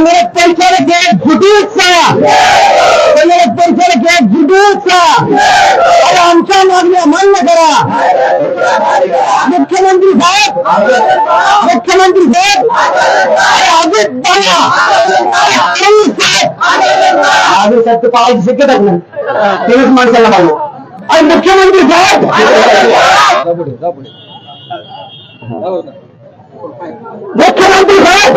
संगणक परीक्षेला एक जुटूचा संगणक परीक्षेला एक जुटूचा अरे आमच्या मागण्या मान्य करा. मुख्यमंत्री साहेब मुख्यमंत्री साहेब अरे अजित अरे अनिल साहेब. ते पाहायची शक्यताच नाही तेवीस माणसाला पाहिजे अरे मुख्यमंत्री साहेब! मुख्यमंत्री साहेब!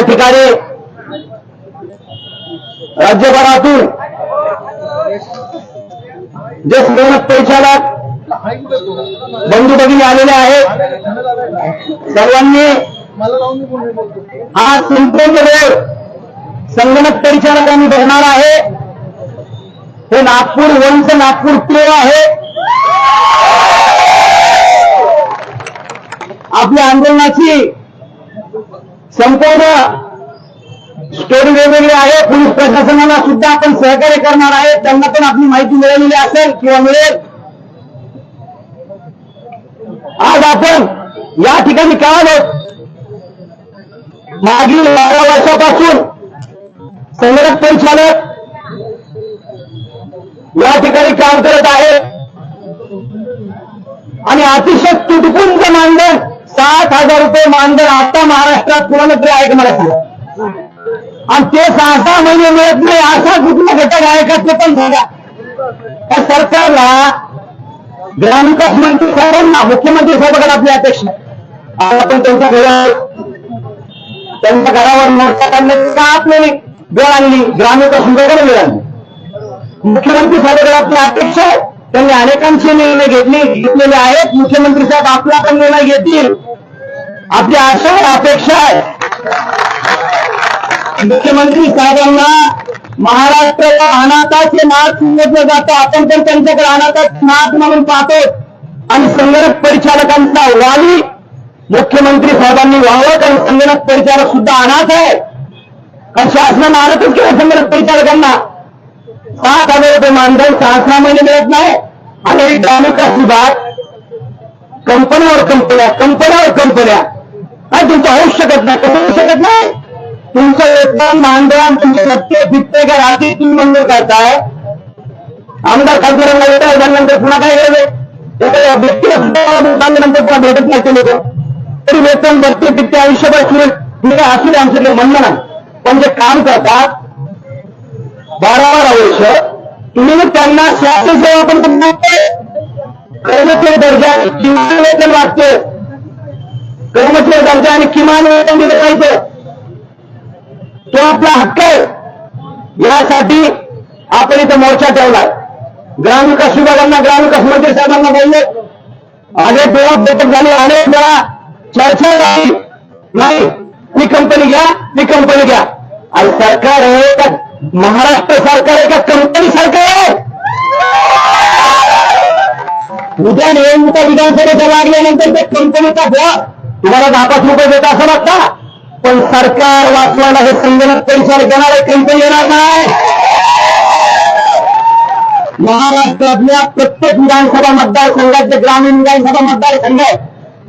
या ठिकाणी जे संगणक परीक्षाला बंधू भगिनी आलेले आहेत हा संपूर्ण रोड संगणक परिचालक आम्ही भरणार आहे हे। नागपूर वनचं नागपूर टू आहे आपल्या आंदोलनाची संपूर्ण स्टोरी वेगवेगळी आहे. पोलीस प्रशासनाला सुद्धा आपण सहकार्य करणार आहे. त्यांना पण आपली माहिती मिळालेली असेल किंवा मिळेल. आज आपण या ठिकाणी काय आलो? मागील बारा वर्षापासून संगणक परिचालक या ठिकाणी काम करत आहे. आणि अतिशय तुटपुंज मानधन सात हजार रुपये मानधन आता महाराष्ट्रात कुणाला तरी आहे का मला सांगा आणि ते सहा सहा महिने मिळत नाही असा कुठला घटक आहे का ते पण सांगा. त्या सरकारला ग्रामविकास मंत्री साहेबांना मुख्यमंत्री साहेबांकडे आपली अपेक्षा आज आपण त्यांच्या घरावर त्यांच्या घरावर मोर्चा काढण्याची का आपल्याला वेळ आणली ग्रामविकास मंत्र्याकडे वेळ आणली. मुख्यमंत्री साहेबांकडे आपली अपेक्षा आहे. त्यांनी अनेकांचे निर्णय घेतले घेतलेले आहेत. मुख्यमंत्री साहेब आपला पण निर्णय घेतील. आपली आशा आहे अपेक्षा आहे. मुख्यमंत्री साहेबांना महाराष्ट्राला अनाथाचे नाथ समजलं जातं. आपण पण त्यांच्याकडे अनाथाचे नाथ म्हणून पाहतो. आणि संगणक परिचालकांचा वाली मुख्यमंत्री साहेबांनी व्हावं कारण संगणक परिचालक सुद्धा अनाथ आहे. कारण शासनानं अनाथच केलं संगणक परिचालकांना. सात हजार रुपये मानधन सहा सहा महिने मिळत नाही. आणि ग्रामविकास विभाग कंपन्यावर कंपन्या कंपन्यावर कंपन्या. काय तुमचं होऊ शकत नाही कसं होऊ शकत नाही. तुमचं एकदम मानधन तुमचे सत्य फिटते का रात्री तुम्ही मंजूर करताय. आमदार खासदारांना वेतन झाल्यानंतर पुन्हा काय गरज आहे एका व्यक्तीला सुद्धा पुन्हा भेटत नाही ते लोक. तरी वेतन बघते तिथे आयुष्यभर सुरेल ठीक आहे असू दे आमचं म्हणणं नाही. पण जे काम करतात बारा बारा वर्ष तुम्ही मग त्यांना शासन सेवा पण करणार कर्मचारी दर्जा किमान वेतन वाटते कर्मचारी दर्जा आणि किमान वेतन दिलं तो आपला हक्क आहे. यासाठी आपण इथं मोर्चा ठेवलाय. ग्रामविकास विभागांना ग्रामविकास मंत्री साहेबांना बोलले. अनेक वेळा बैठक झाली, अनेक वेळा चर्चा नाही ती कंपनी घ्या ती कंपनी घ्या. सरकार आहे का? महाराष्ट्र सरकार आहे का? कंपनी सरकार आहे. उद्या निवडणुका विधानसभेच्या लागल्यानंतर त्या कंपनीचा बुवा तुम्हाला दहा पाच रुपये देत असं वाटता? पण सरकार वाचवायला हे संगणक परिसर येणार आहे कंपनी येणार नाही. महाराष्ट्रातल्या प्रत्येक विधानसभा मतदारसंघात जे ग्रामीण विधानसभा मतदारसंघ आहे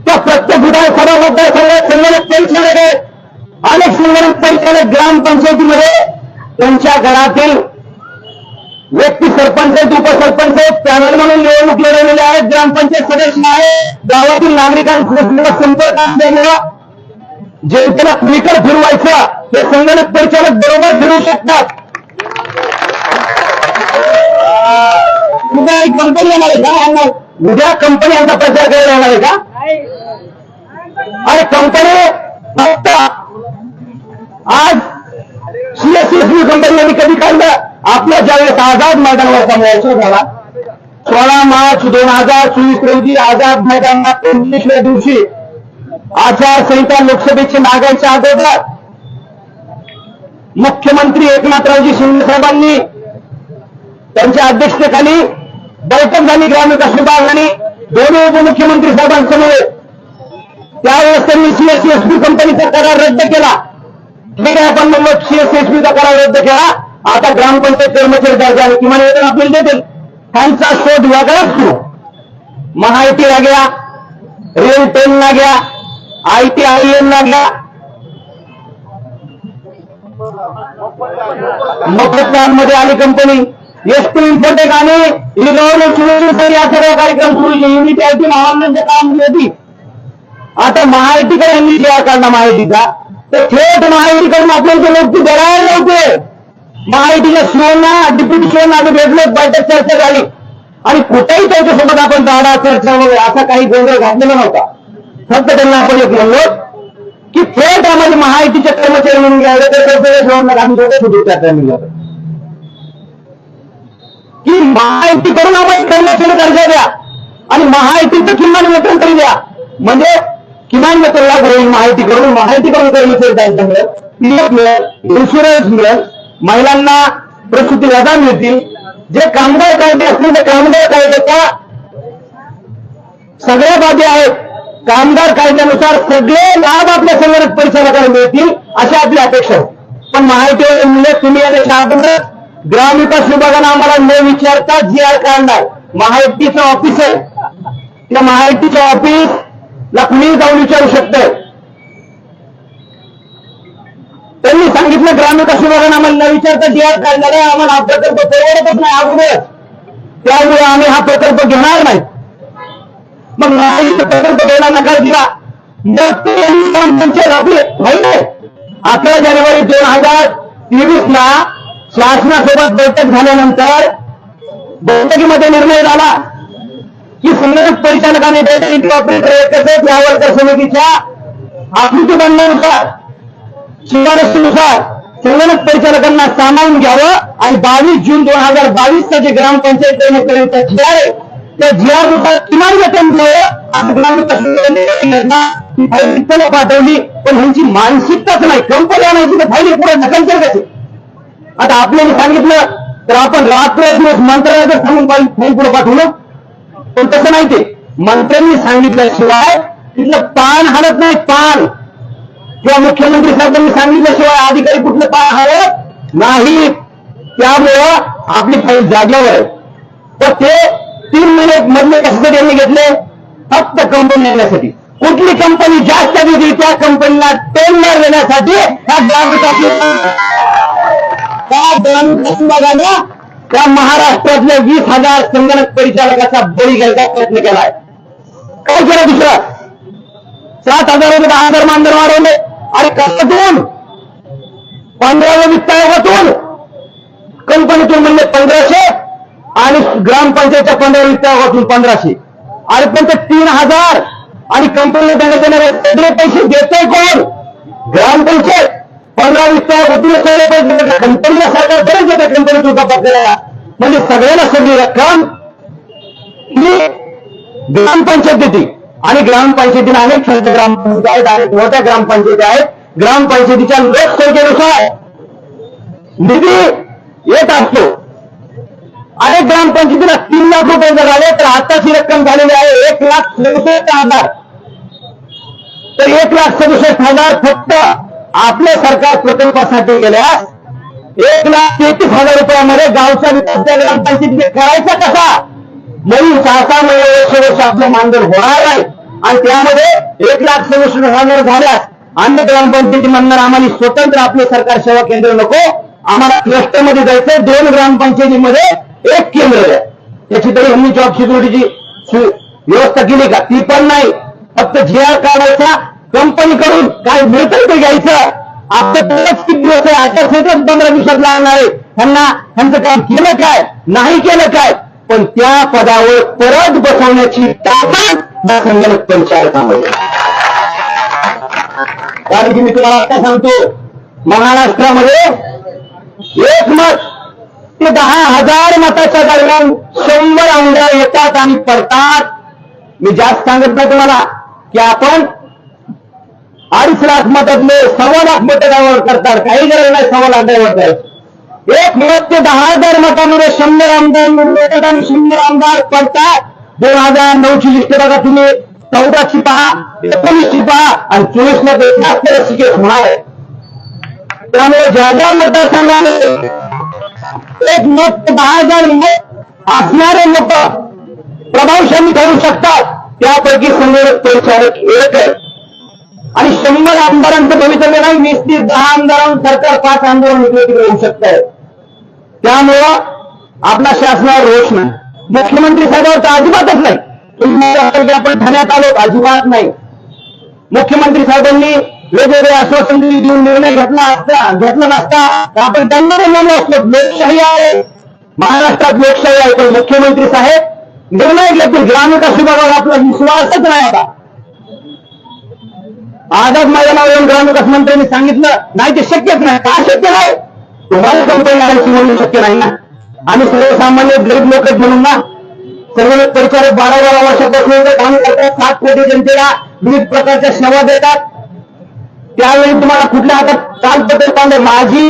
त्या प्रत्येक विधानसभा मतदारसंघात संगणक परिचालक आहे. अनेक संगणक परिचालक ग्रामपंचायतीमध्ये त्यांच्या घरातील व्यक्ती सरपंच आहेत उपसरपंच आहेत पॅनल म्हणून निवडणूक लढवलेले आहेत ग्रामपंचायत सदस्य आहे गावातील नागरिकांसोबत संपर्क असलेल्या जनतेला क्लिकर फिरवायचा ते संगणक परिचालक बरोबर फिरवू शकतात. उद्या एक कंपनी येणार आहे का? यांना उद्या कंपनी यांचा प्रचार करायला येणार आहे का? अरे कंपनी फक्त आज सीएससी कंपनी यांनी कधी काढलं? आपल्या ज्यावेळेस आझाद मैदानावर मोर्चा झाला सोळा मार्च दोन हजार चोवीस रोजी आझाद मैदानात एकोणीसव्या दिवशी आचारसंहिता लोकसभेची मागायच्या अगोदर मुख्यमंत्री एकनाथरावजी शिंदे साहेबांनी त्यांच्या अध्यक्षतेखाली बैठक झाली ग्रामविकास विभाग आणि दोन्ही उपमुख्यमंत्री साहेबांसमोर त्यावेळेस त्यांनी सीएसएसपी कंपनीचा करार रद्द केला. ठीक आहे आपण म्हणलो सीएसएसपीचा करार रद्द केला. आता ग्रामपंचायत कर्मचारी दर्जा आणि किमान वेतन आपल्याला देतील. त्यांचा शोध वेगळाच सुरू. महाआयटी आ गया रेल टेन ला गया आई टी आई एन ला गया मध्ये आली कंपनी एस टी इन्फोटेक आणि गव्हर्नमेंट सुरू या सर्व कार्यक्रम सुरू केले. युनिटी आय टी महामंडळाचं काम होती. आता महाआयटीकडे यांनी सेवा काढला, महाआयटीचा. तर थेट महाआयटीकडून आपल्याला लोक बघायला नव्हते महाआयटीच्या शिवना डिप्युटी शिवना आम्ही भेटलो बैठक चर्चा झाली. आणि कुठेही त्यांच्यासोबत आपण जाणार चर्चा वगैरे असा काही गोंधळ घातलेला नव्हता. फक्त त्यांना आपण एक म्हणलो की थेट आम्हाला महाआयटीचे कर्मचारी म्हणून घ्यायला तर की महाआयटी करून आम्हाला कर्मचारी दर्जा द्या आणि महाआयटीचं किमान वेतन तरी द्या. म्हणजे किमान वेतन लाभ होईल माहिती करून माहिती करून कर्मचारी त्यांच्या मिळेल पीएफ मिळेल इन्शुरन्स मिळेल. महिलांना प्रसूती रजा मिळतील. जे कामगार कायदे असतील ते कामगार कायद्याच्या सगळ्या बाबी आहेत. कामगार कायद्यानुसार सगळे लाभ आपल्या संगणक परिचालकाला मिळतील अशी आपली अपेक्षा आहे. पण माहिती म्हणजे तुम्ही या देशामध्ये ग्रामविकास विभागानं आम्हाला न विचारता जी आर काढणार. महायुतीचं ऑफिस आहे. त्या महायुतीचं ऑफिस ला कुणी जाऊन विचारू शकतं. त्यांनी सांगितलं ग्रामविकास विभागानं आम्हाला न विचारता जी आर काढणार आहे आम्हाला हा प्रकल्प परवडतच नाही अगोदर. त्यामुळे आम्ही हा प्रकल्प घेणार नाही. मग नाही प्रकल्प घेणार नकार दिला. मग ते ग्रामपंचायत अकरा जानेवारी दोन हजार तेवीस ला शासनासोबत बैठक झाल्यानंतर बैठकीमध्ये निर्णय झाला की संगणक परिचालकाने डेटा इंटरऑपरेटर एकत्रित या समितीच्या आकृती बंधनानुसार शिफारशीनुसार संगणक परिचालकांना सामावून घ्यावं आणि बावीस जून दोन हजार बावीसचा जे ग्रामपंचायत कर्मचाऱ्यांचा जी आर आहे. त्या जी आरनुसार किमान वेतन द्यावं पाठवली पण ह्यांची मानसिकताच नाही. कंपन्या नाही तिथे फायली पुढे नकल कशी आता आपल्याला सांगितलं तर आपण रात्र दिवस जर सांगून फाईल पुढे पाठवलं. पण तसं नाही ते. मंत्र्यांनी सांगितल्याशिवाय तिथलं पान हलत नाही पान. किंवा मुख्यमंत्री साहेबांनी सांगितल्याशिवाय अधिकारी कुठलं पाय हवे नाही. त्यामुळं आपली फाईल जागेवर आहे. तर ते तीन महिने मधले कशासाठी यांनी घेतले? फक्त कंपनी नेण्यासाठी. कुठली कंपनी जास्त दिली त्या कंपनीला टेंडर देण्यासाठी ह्या त्या महाराष्ट्रातल्या वीस हजार संगणक परिचालकाचा बळी घ्यायचा प्रयत्न केलाय. काय केलं दुसरं? सात हजार रुपये दहा हजार मानधन वाढवले. आणि कशातून पंधराव्या वित्त आयोगातून कंपनीतून म्हणले पंधराशे आणि ग्रामपंचायतच्या पंधरा वित्त आयोगातून पंधराशे. आणि पण ते तीन हजार! आणि कंपनीला देण्यात येणारे सगळे पैसे देतोय कोण? ग्रामपंचायत! पंधरा वित्त आयोगातून सगळे पैसे कंपनीला सरकार बरेच देतात कंपनीतून कपात करायला. म्हणजे सगळ्यांना सगळी रक्कम. ग्रामपंचायत देते. आणि ग्रामपंचायतीने अनेक छोट्या ग्रामपंचायती आहेत अनेक मोठ्या ग्रामपंचायती आहेत. ग्रामपंचायतीच्या लोकसंख्येनुसार निधी येत असतो. अनेक ग्रामपंचायतीला तीन लाख रुपये जर झाले तर आताची रक्कम झालेली आहे एक लाख सदुसष्ट हजार. तर एक लाख सदुसष्ट हजार फक्त आपल्या सरकार प्रकल्पासाठी गेल्यास एक लाख तेहतीस हजार रुपयामध्ये गावचा विकास त्या ग्रामपंचायतीने करायचा कसा? म्हणून सहा सहा महिने सदस्य आपलं मानधन होणार नाही. आणि त्यामध्ये एक लाख सदस्य हजार झाल्यास अन्य ग्रामपंचायती म्हणणार आम्हाला स्वतंत्र आपले सरकार सेवा केंद्र नको. आम्हाला ट्रस्टमध्ये जायचं दोन ग्रामपंचायतीमध्ये एक केंद्र आहे. त्याची तरी ह्यांनी जॉब सिक्युरिटीची व्यवस्था केली का? ती पण नाही. फक्त जी आर काढायचा कंपनीकडून काय मिळतं ते घ्यायचं. आपलं तरच किती दिवस आहे. आचारसंहिताच पंधरा दिवसात लागणार आहे. त्यांना त्यांचं काम केलं काय? नाही केलं काय? पण त्या पदावर परत बसवण्याची ताकद संगणक पंचायतामध्ये कारण की मी तुम्हाला आता सांगतो महाराष्ट्रामध्ये एकमत ते दहा हजार मताच्या दरम्यान शंभर आमदार येतात आणि पडतात. मी जास्त सांगत नाही तुम्हाला की आपण अडीच लाख मतातले सव्वा लाख मत करतात. काही गरज नाही सव्वा लाख डायव्हर करायचं एक मत ते दहा हजार मतांमध्ये शंभर आमदार शंभर आमदार पडतात. दोन हजार नऊची लिस्ट बघा तुम्ही. चौदाची पहा एकोणीसची पहा आणि चोवीसला मध्ये होणार आहे. त्यामुळे ज्या ज्या मतदारसंघाने एक मत ते दहा हजार मत असणारे लोक प्रभावशाली ठरू शकतात. त्यापैकी संगणक परिचालक एक आहे. आणि शंभर आमदारांचं भवितव्य म्हणजे नाही वीस तीस दहा आमदारांवर सरकार पाच आमदार निवडणूक होऊ शकत आहे त्यामुळं आपला शासनावर रोष नाही. मुख्यमंत्री साहेबांवर तर अजिबातच नाही. तुम्ही आपण ठाण्यात आलो अजिबात नाही. मुख्यमंत्री साहेबांनी वेगवेगळे आश्वासन देऊन निर्णय घेतला असता घेतला नसता तर आपण त्यांना नेमलो असतो लोकशाही आहे. महाराष्ट्रात लोकशाही आहे. पण मुख्यमंत्री साहेब निर्णय घेतील. ग्रामीण विभागावर आपला विश्वासच नाही आता. आजच माझ्या येऊन ग्रामविकास मंत्र्यांनी सांगितलं नाही ते शक्यच नाही. का शक्य नाही? तुम्हाला कंपनी म्हणून शक्य नाही ना? आम्ही सर्वसामान्य गरीब लोक म्हणून ना सर्व परिचारक बारा बारा वर्षापासून काम करतात. सात कोटी जनतेला विविध प्रकारच्या सेवा देतात. त्यावेळी तुम्हाला कुठल्या हातात कालपत्र पाहिजे माझी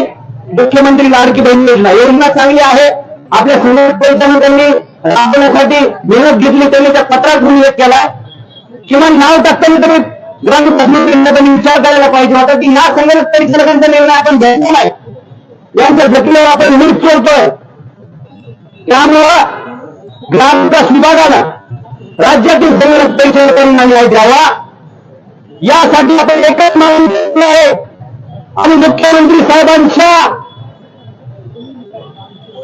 मुख्यमंत्री लाडकी बहीण योजना. योजना चांगली आहे. आपल्या संघ त्यांनी राबवण्यासाठी मेहनत घेतली त्यांनी त्या पत्रात उल्लेख केला किमान नाव टाकताना तुम्ही ग्रामीण त्यांनी विचार करायला पाहिजे होता की या संगणक परिचालकांचा निर्णय आपण घ्यायचा नाही. यांच्या जखमेवर आपण मीठ सोडतोय. त्यामुळं ग्रामविकास विभागाला राज्यातील संगणक परिचालकांना न्याय द्यावा. यासाठी आपण एकच मागणी आहे. आणि मुख्यमंत्री साहेबांच्या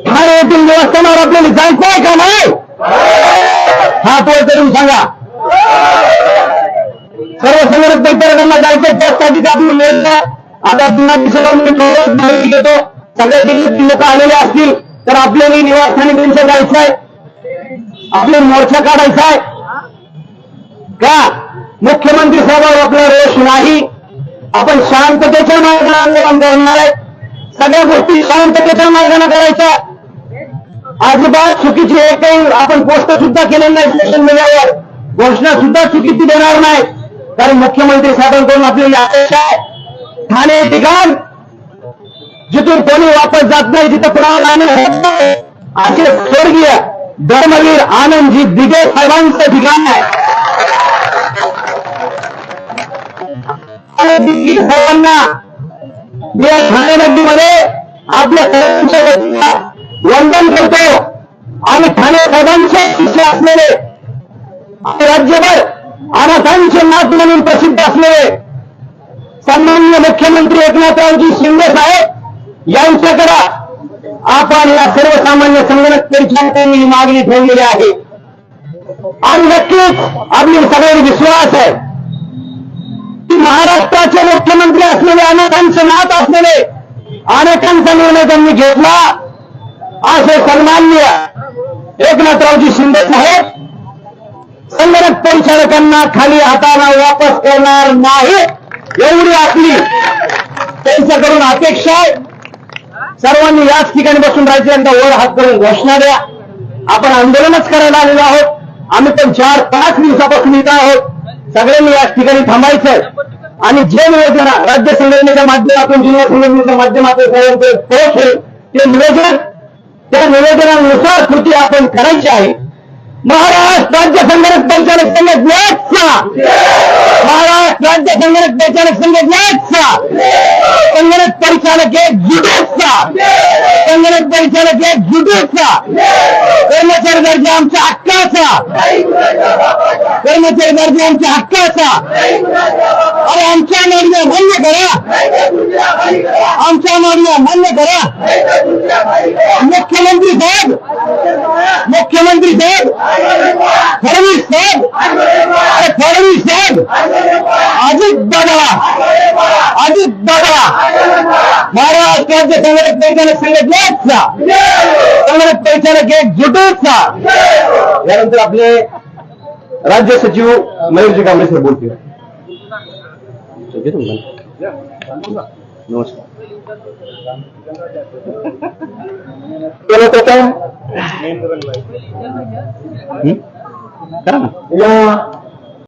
ठाणे येथील निवासस्थानावर आपल्याला जायचं आहे का नाही? हा तो करून सांगा. सर्व संगणक परिचालकांना जायचं त्यासाठी ते आपलं निर्णय आता पुन्हा दिवसाला घेतो सगळ्या जिल्ह्यातील लोक आलेले असतील तर आपल्याला निवासस्थानी आपले मोर्चा का मुख्यमंत्री साहेबांवर आपला रोष नाही आपण शांततेच्या मार्गाने आंदोलन करणार आहे सगळ्या गोष्टी शांततेच्या मार्गाने करायच्या अजिबात चुकीची एकही आपण पोस्ट सुद्धा केलेली नाही सोशल मीडियावर घोषणा सुद्धा चुकीची देणार नाही कारण मुख्यमंत्री साहेबांकडून आपली अपेक्षा आहे. ठाणे ठिकाण जिथून कोणी वापस जात नाही तिथं कुणाला आनंद होत नाही. असे स्वर्गीय धर्मवीर आनंदजी दिगे साहेबांचं ठिकाण आहे. साहेबांना या ठाणे नगरीमध्ये आपल्या सर्वांच्या वंदन करतो. आणि ठाणे साहेबांचे असलेले राज्यभर अनाथांचे नाथ म्हणून प्रसिद्ध असलेले सन्मान्य मुख्यमंत्री एकनाथरावजी शिंदे साहेब यांच्याकडे आपण या सर्वसामान्य संगणक परिचालकांनी ही मागणी ठेवलेली आहे. आणि नक्कीच आपली सगळ्यांनी विश्वास आहे की महाराष्ट्राचे मुख्यमंत्री असलेले अनेकांचे नात असलेले अनेकांचा निर्णय त्यांनी घेतला. असे सन्मान्य एकनाथरावजी शिंदे साहेब संगणक परिचालकांना खाली हाताला वापस करणार नाही. एवढी आपली त्यांच्याकडून अपेक्षा आहे. सर्वांनी याच ठिकाणी बसून राहायचे यांचा वर हात करून घोषणा द्या. आपण आंदोलनच करायला आलेलो आहोत. आम्ही पण चार पाच दिवसापासून इथं आहोत. सगळ्यांनी याच ठिकाणी थांबायचं आणि जे निवेदन राज्य संघटनेच्या माध्यमातून जिल्हा संघटनेच्या माध्यमातून पोहोचेल ते निवेदन त्या निवेदनानुसार कृती आपण करायची आहे. महाराष्ट्र राज्य संगणक परिचालक संघटनेचा. महाराष्ट्र राज्य संघटक संचालक संघटनेचा. संगणक परिचालक एक जुटूचा संगणक परिचालक एक जुटूचा कर्मचारी दर्जा आमच्या हक्काचा कर्मचारी दर्जा आमच्या हक्काचा अरे आमच्या मागण्या मान्य करा. आमच्या मागण्या मान्य करा. मुख्यमंत्री साहेब मुख्यमंत्री साहेब फडणवीस साहेब अरे फडणवीस साहेब अजित दादा. अजित दादा. महाराष्ट्र राज्य संघटक परिचालक संघटनेचा संघटक परिचालक एक जुटूचा यानंतर आपले राज्य सचिव मयूरजी कांबळे सर बोलतील. नमस्कार. हं? करा ना.